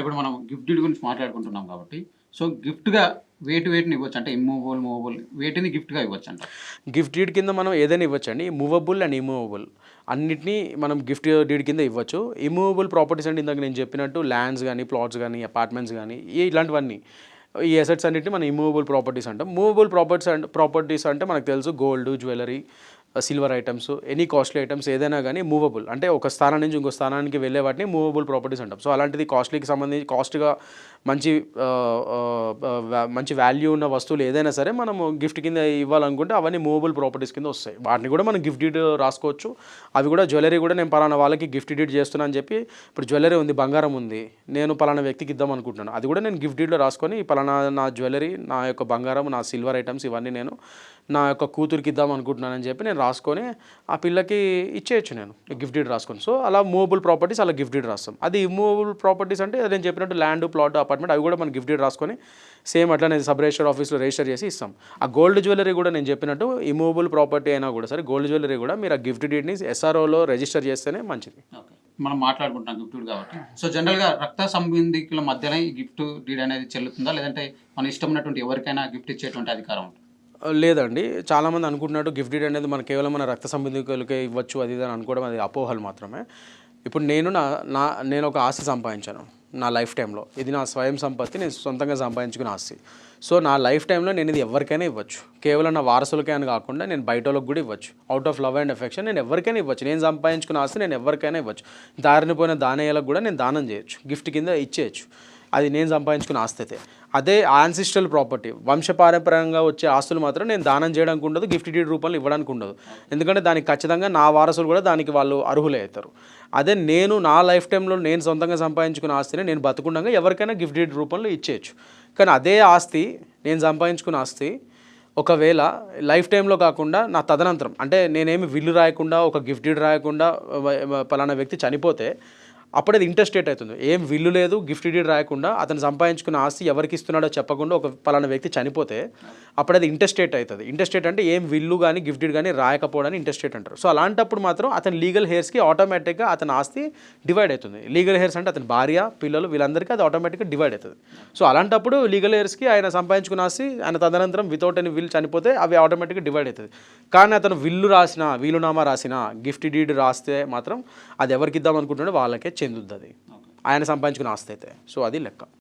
అంటే ఇప్పుడు మనం గిఫ్ట్ గురించి మాట్లాడుకుంటున్నాం కాబట్టి సో గిఫ్ట్గా వెయిట్ వెయిట్ని ఇవ్వచ్చు అంటే ఇమ్మూవబుల్ మూవబుల్ వెయిట్ని గిఫ్ట్గా ఇవ్వచ్చు అంట. గిఫ్ట్ డీడ్ కింద మనం ఏదైనా ఇవ్వచ్చండి. మూవబుల్ అండ్ ఇమూవబుల్ అన్నిటినీ మనం గిఫ్ట్ డీడ్ కింద ఇవ్వచ్చు. ఇమూవబుల్ ప్రాపర్టీస్ అంటే ఇందాక నేను చెప్పినట్టు ల్యాండ్స్ కానీ ప్లాట్స్ కానీ అపార్ట్మెంట్స్ కానీ ఇలాంటివన్నీ. ఈ అసెట్స్ అన్నిటిని మనం ఇమూవబుల్ ప్రాపర్టీస్ అంటాం. మూవబుల్ ప్రాపర్టీస్ అండ్ ప్రాపర్టీస్ అంటే మనకు తెలుసు gold jewellery silver items any costly items ఏదైనా కానీ మూవబుల్ అంటే ఒక స్థానం నుంచి ఇంకో స్థానానికి వెళ్ళే వాటిని మూవబుల్ ప్రాపర్టీస్ అంటాం. సో అలాంటిది కాస్ట్లీకి సంబంధించి కాస్ట్గా మంచి మంచి వాల్యూ ఉన్న వస్తువులు ఏదైనా సరే మనం గిఫ్ట్ కింద ఇవ్వాలనుకుంటే అవన్నీ మూవబుల్ ప్రాపర్టీస్ కింద వస్తాయి. వాటిని కూడా మనం గిఫ్ట్ డీడ్ రాసుకోవచ్చు. అవి కూడా జ్యువెలరీ కూడా నేను పలానా వాళ్ళకి గిఫ్ట్ డీడ్ చేస్తున్నాను అని చెప్పి ఇప్పుడు జ్యువెలరీ ఉంది బంగారం ఉంది నేను పలానా వ్యక్తికి ఇద్దాం అనుకుంటున్నాను. అది కూడా నేను గిఫ్ట్ డీడ్లో రాసుకొని పలానా నా జ్యువెలరీ నా యొక్క బంగారం నా సిల్వర్ ఐటమ్స్ ఇవన్నీ నేను నా యొక్క కూతురికి ఇద్దాం అనుకుంటున్నానని చెప్పి నేను రాసుకొని ఆ పిల్లకి ఇచ్చేయచ్చు నేను. గిఫ్ట్ డీడ్ రాసుకొని. సో అలా మూవబుల్ ప్రాపర్టీస్ అలా గిఫ్ట్ డీడ్ రాస్తాం. అది ఇమ్మూవబుల్ ప్రాపర్టీస్ అంటే నేను చెప్పినట్టు ల్యాండ్ ప్లాట్ అపార్ట్మెంట్ అవి కూడా మనం గిఫ్ట్ డీడ్ రాసుకొని సేమ్ అట్లానే సబ్ రిజిస్టర్ ఆఫీస్లో రిజిస్టర్ చేసి ఇస్తాం. ఆ గోల్డ్ జ్యువెలరీ కూడా నేను చెప్పినట్టు ఇమూవబుల్ ప్రాపర్టీ అయినా కూడా సరే గోల్డ్ జ్యువెలరీ కూడా మీరు ఆ గిఫ్ట్ డీడ్ని ఎస్ఆర్ఓలో రిజిస్టర్ చేస్తేనే మంచిది. మనం మాట్లాడుకుంటున్నాం గిఫ్ట్ డీడ్ కాబట్టి. సో జనరల్గా రక్త సంబంధికుల మధ్యనే ఈ గిఫ్ట్ డీడ్ అనేది చెల్లుతుందా? లేదంటే మన ఇష్టం ఉన్నటువంటి ఎవరికైనా గిఫ్ట్ ఇచ్చేటువంటి అధికారం ఉంటుంది? లేదండి. చాలామంది అనుకుంటున్నట్టు గిఫ్ట్ డీడ్ అనేది మన కేవలం మన రక్త సంబంధికులకే ఇవ్వచ్చు అది ఇది అని అనుకోవడం అది అపోహలు మాత్రమే. ఇప్పుడు నేను నా నా నేను ఒక ఆస్తి సంపాదించాను. నా లైఫ్ టైంలో. ఇది నా స్వయం సంపత్తి నేను సొంతంగా సంపాదించుకున్న ఆస్తి. సో నా లైఫ్ టైంలో నేను ఇది ఎవరికైనా ఇవ్వచ్చు. కేవలం నా వారసులకే అని కాకుండా నేను బయట వాళ్ళకి కూడా ఇవ్వచ్చు. Out of love and affection నేను ఎవరికైనా ఇవ్వచ్చు. నేను సంపాదించుకున్న ఆస్తి నేను ఎవరికైనా ఇవ్వచ్చు. దారిని పోయిన దానేయాలకు కూడా నేను దానం చేయొచ్చు. గిఫ్ట్ కింద ఇచ్చేయచ్చు. అది నేను సంపాదించుకున్న ఆస్తి అయితే. అదే ఆన్సిస్ట్రల్ ప్రాపర్టీ వంశపారంపరంగా వచ్చే ఆస్తులు మాత్రం నేను దానం చేయడానికి ఉండదు గిఫ్ట్ డీడ్ రూపంలో ఇవ్వడానికి ఉండదు. ఎందుకంటే దానికి ఖచ్చితంగా నా వారసులు కూడా దానికి వాళ్ళు అర్హులే అవుతారు. అదే నేను నా లైఫ్ టైంలో నేను సొంతంగా సంపాదించుకున్న ఆస్తిని నేను బతుకుండగా ఎవరికైనా గిఫ్ట్ డీడ్ రూపంలో ఇచ్చేయచ్చు. కానీ అదే ఆస్తి నేను సంపాదించుకున్న ఆస్తి ఒకవేళ లైఫ్ టైంలో కాకుండా నా తదనంతరం అంటే నేనేమి విల్లు రాయకుండా ఒక గిఫ్ట్ డీడ్ రాయకుండా పలానా వ్యక్తి చనిపోతే అప్పుడు అది ఇంటర్స్టేట్ అవుతుంది. ఏం విల్లు లేదు గిఫ్ట్ డీడ్ రాయకుండా అతను సంపాదించుకున్న ఆస్తి ఎవరికి ఇస్తున్నాడో చెప్పకుండా ఒక పలానా వ్యక్తి చనిపోతే అప్పుడు అది ఇంటర్స్టేట్ అవుతుంది. ఇంటర్స్టేట్ అంటే ఏం విల్లు కానీ గిఫ్ట్ డీడ్ కానీ రాయకపోవడానికి ఇంటర్స్టేట్ అంటారు. సో అలాంటప్పుడు మాత్రం అతని లీగల్ హెయిర్స్కి ఆటోమేటిక్గా అతని ఆస్తి డివైడ్ అవుతుంది. లీగల్ హెయిర్స్ అంటే అతని భార్య పిల్లలు వీళ్ళందరికీ అది ఆటోమేటిక్గా డివైడ్ అవుతుంది. సో అలాంటప్పుడు లీగల్ హెయిర్స్కి ఆయన సంపాదించుకున్న ఆస్తి ఆయన తదనంతరం వితౌట్ ఎనీ విల్ చనిపోతే అవి ఆటోమేటిక్గా డివైడ్ అవుతుంది. కానీ అతను విల్లు రాసిన వీలునామా రాసిన గిఫ్ట్ డీడ్ రాస్తే మాత్రం అది ఎవరికి ఇద్దాం అనుకుంటున్నాడో వాళ్ళకే చెందుద్ది అది. ఆయన సంపాదించుకున్న ఆస్తి అయితే. సో అది లెక్క.